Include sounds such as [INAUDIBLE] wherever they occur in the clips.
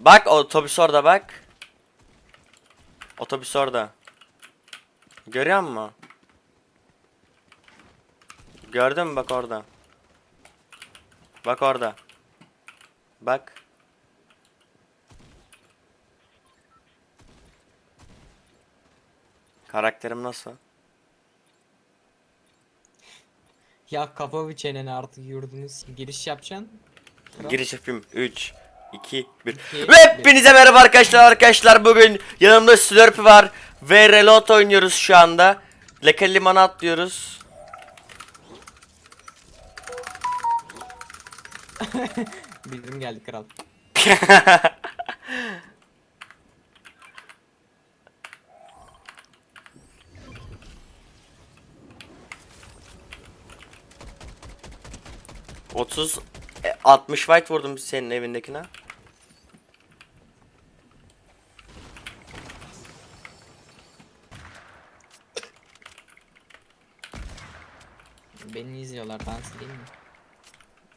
Bak otobüs orada bak. Otobüs orada. Görüyor musun? Gördün mü bak orada. Bak orada. Bak. Karakterim nasıl? Ya kapa bir çeneni artık yurdunuz. Giriş yapacaksın. Giriş yapayım. 3 2 1 İki, Ve hepinize merhaba arkadaşlar arkadaşlar bugün yanımda Slurpee var ve Reload oynuyoruz şu anda. Leke limana atlıyoruz. [LAUGHS] Bildirim geldi kral. [LAUGHS] Otuz e, 60 white vurdum senin evindekine. Değil mi?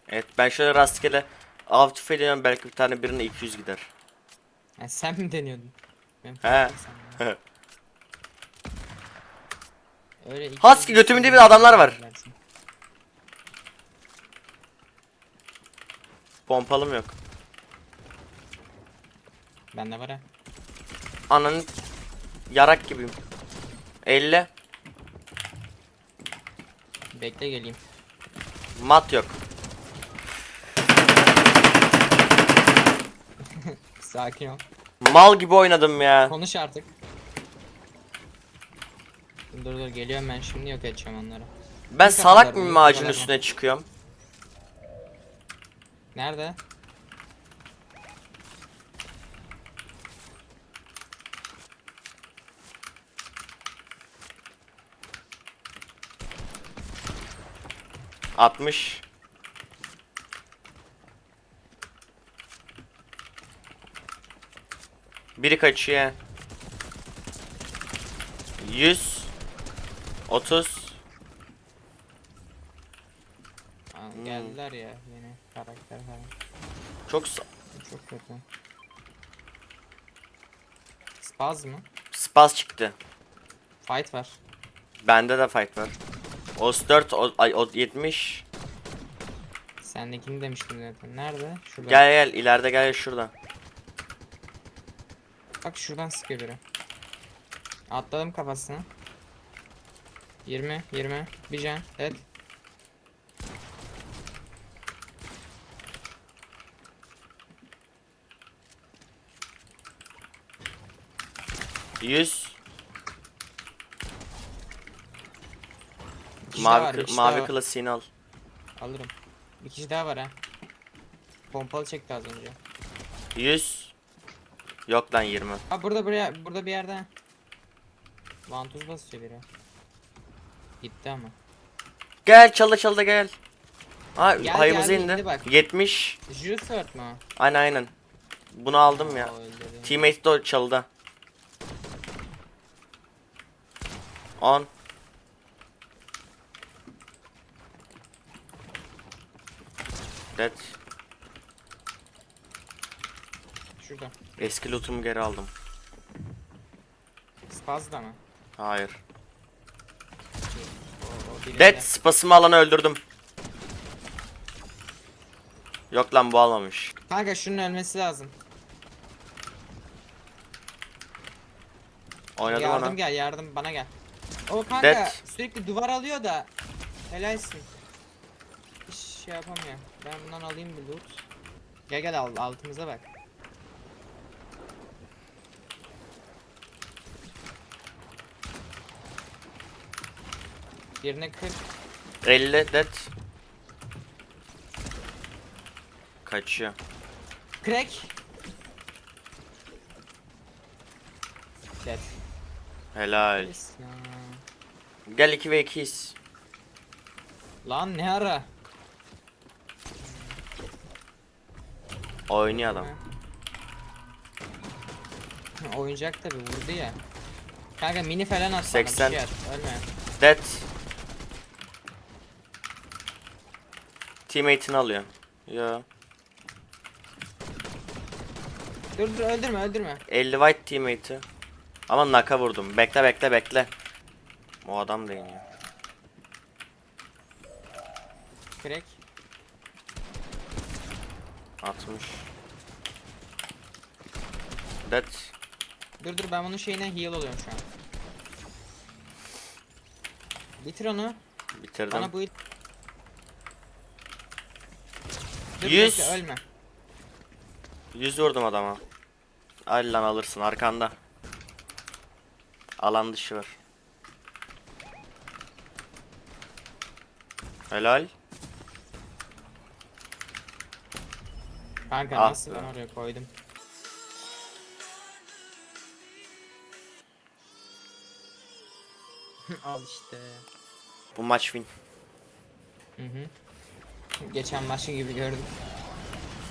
Evet ben şöyle rastgele av tüfeği deniyorum belki bir tane birine 200 gider. Ha, sen mi deniyordun? Ben He. Öyle iki Husky götümün dibinde adamlar var. Pompalım yok. Bende var ha. Ananın yarak gibiyim. 50 Bekle geleyim. Mat yok. [LAUGHS] Sakin ol. Mal gibi oynadım ya. Konuş artık. Dur dur geliyorum ben şimdi yok edeceğim onları. Ben salak mıyım ağacın üstüne çıkıyorum? Nerede? Altmış. Biri kaçıyor. 100 30 Aa, Hmm. Geldiler ya yeni karakter falan. çok sa- Çok kötü. Spaz mı? spaz çıktı. Fight var. Bende de fight var. OS 4 o, ay, o 70. Sendekini demiştim zaten. Nerede? Şurada. Gel gel ileride gel şurada. Bak şuradan sıkıyor biri. Atladım kafasına. 20, 20. Bir can. Evet. Yüz Kişi daha mavi var, bir kı- kişi daha mavi var. klasiğini al. Alırım. Bir kişi daha var ha. Pompalı çekti az önce. 100 Yok lan 20. Ha burada buraya burada bir yerde. Vantuz basıyor biri. Gitti ama. Gel çalda çalda gel. Ha Gel, hayımıza geldi, indi. indi bak. 70. Jules mı? Aynen aynen. Bunu aldım ya. O öldürdü. Teammate de o çalıda. 10 Dead. Şurada. Eski lootumu geri aldım. Spaz da mı? Hayır. Dead spasımı alanı öldürdüm. Yok lan bu almamış. Kanka şunun ölmesi lazım. Oynadım yardım ona. gel yardım bana gel. O kanka Dead. sürekli duvar alıyor da helalsin. Hiç şey yapamıyor. Ben bundan alayım bir loot. Gel gel al, altımıza bak. Birine 40. 50 dead. Kaçıyor. Crack. Dead. Helal. Yes. Gel 2 ve 2'yiz. Lan ne ara? Oynuyor adam. Oyuncak tabi vurdu ya. Kanka mini falan at 80. bana bir şey at. Ölme. Dead. Teammate'ini alıyor. Yo. Dur dur öldürme öldürme. 50 white teammate'i. Ama naka vurdum. Bekle bekle bekle. O adam değil ya. Crack. 60. Dead. Dur dur ben bunun şeyine heal oluyorum şu an. Bitir onu. Bitirdim. Bana bu Dur, Yüz. bekle, ölme. 100 vurdum adama. Ay lan alırsın arkanda. Alan dışı var. Helal. Kanka Ah nasıl be. ben oraya koydum. [LAUGHS] Al işte. Bu maç win. Hı hı. Geçen maçı gibi gördüm.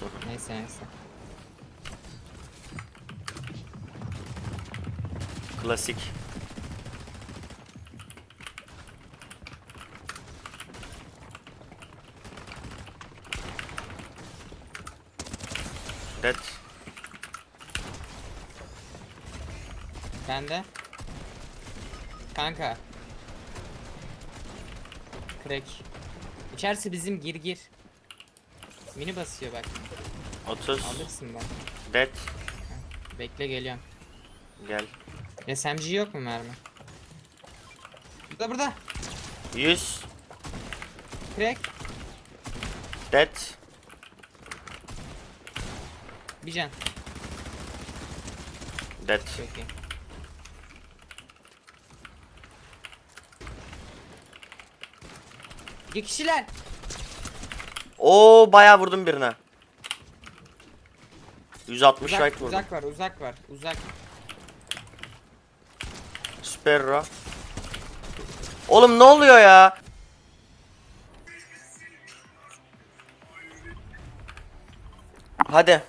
[LAUGHS] neyse neyse. Klasik. Dead. Ben de. Kanka. Crack. İçerisi bizim gir gir. Mini basıyor bak. 30. Alırsın bak. Dead. Bekle geliyorum. Gel. SMG yok mu mermi? Burada burada. 100. Crack. Dead. Bir can. Dead. İyi. İki kişiler. Oo bayağı vurdum birine. 160 Uzak, right vurdum. uzak var, uzak var, uzak. Sperro. Oğlum ne oluyor ya? Hadi.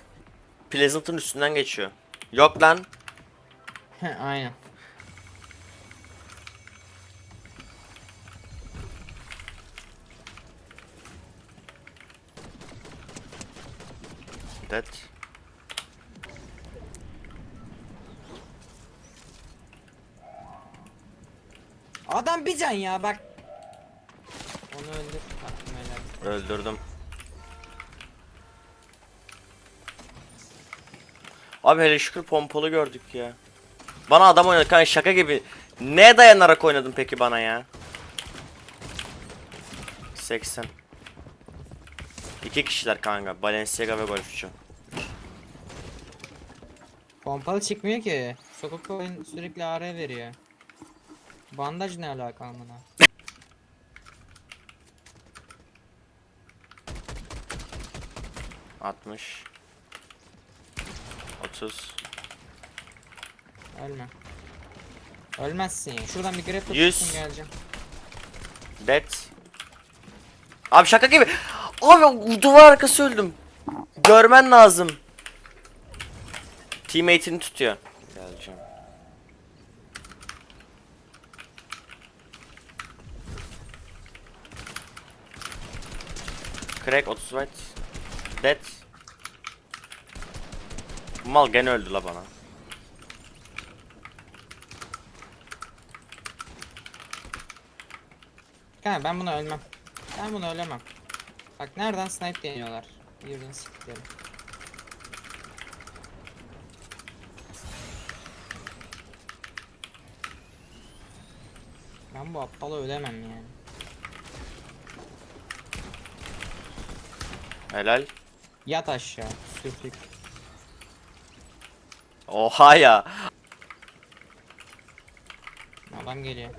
Pleasant'ın üstünden geçiyor. Yok lan. Heh, Aynen. Dead. Adam bir can ya bak. Onu öldür. Öldürdüm. Abi hele şükür pompalı gördük ya. Bana adam oynadı kanka şaka gibi. Ne dayanarak oynadın peki bana ya? 80. İki kişiler kanka. Balenciaga ve golfçu. Pompalı çıkmıyor ki. Sokak oyun sürekli AR veriyor. Bandaj ne alaka amına? Altmış. 30. Ölme. Ölmezsin ya. Şuradan bir grab Yüz. geleceğim. Dead. Abi şaka gibi. Abi duvar arkası öldüm. Görmen lazım. Teammate'ini tutuyor. Geleceğim. Crack 30 white. Dead. Bu Mal gene öldü la bana. Kanka ben buna ölmem. Ben buna ölemem. Bak nereden snipe deniyorlar. Yürüyün siktirim. Ben bu aptala ölemem yani. Helal. Yat aşağı. Sürtük. Oha ya. Adam geliyor.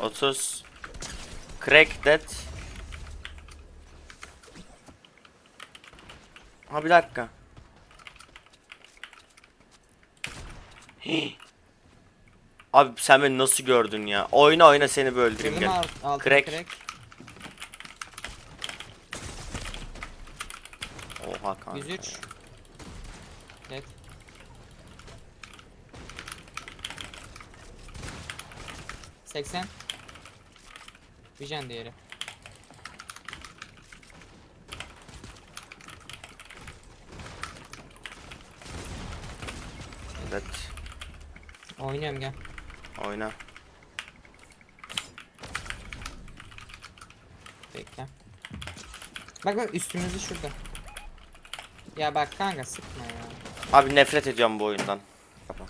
30 Crack dead Ha bir dakika Hii. [GASPS] Abi sen beni nasıl gördün ya Oyna oyna seni bir öldüreyim Kırdım gel alt, altını Crack. crack. Oha kanka. 103. Net. Seksen. Vision değeri. Evet. Oynuyorum gel. Oyna. Bekle. Bak bak üstümüzde şurada. Ya bak kanka sıkma ya. Abi nefret ediyorum bu oyundan. Kapat.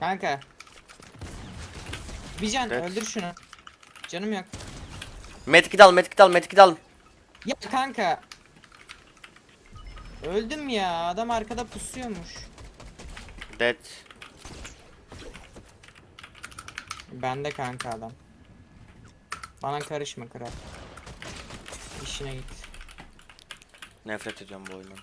Kanka. Bir can Evet. öldür şunu. Canım yok. Medkit al, medkit al, medkit al. Ya kanka. Öldüm ya. Adam arkada pusuyormuş. Dead. Bende kanka adam. Bana karışma kral. İşine git. Nefret ediyorum bu oyundan.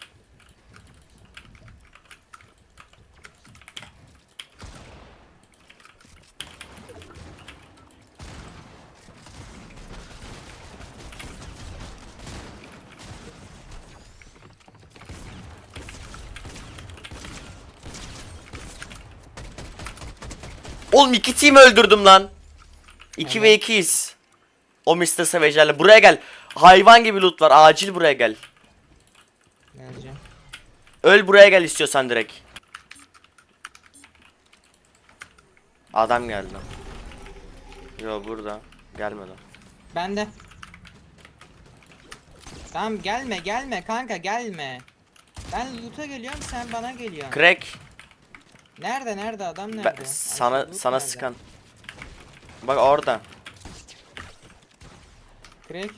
Oğlum iki team öldürdüm lan. 2 ve 2'yiz. O Mr. Savage'lerle. Buraya gel. Hayvan gibi loot var. Acil buraya gel. Geleceğim. Öl buraya gel istiyorsan direkt. Adam geldi. Yo burada. Gelmedi. Bende. Tamam gelme gelme kanka gelme. Ben loot'a geliyorum sen bana geliyorsun. Crack. Nerede nerede adam ben- nerede? sana Loot sana nerede? sıkan. Bak orada. Crack.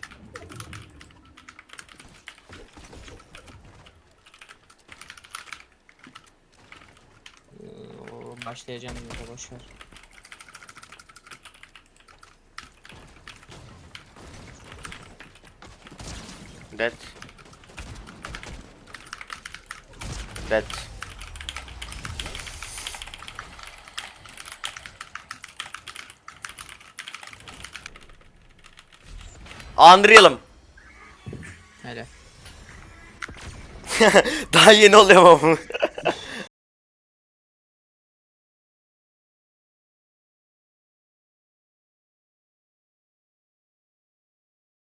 Başlayacağım burada boşver. Dead. Dead. Unreal'ım. Hele. [LAUGHS] Daha yeni oluyor ama.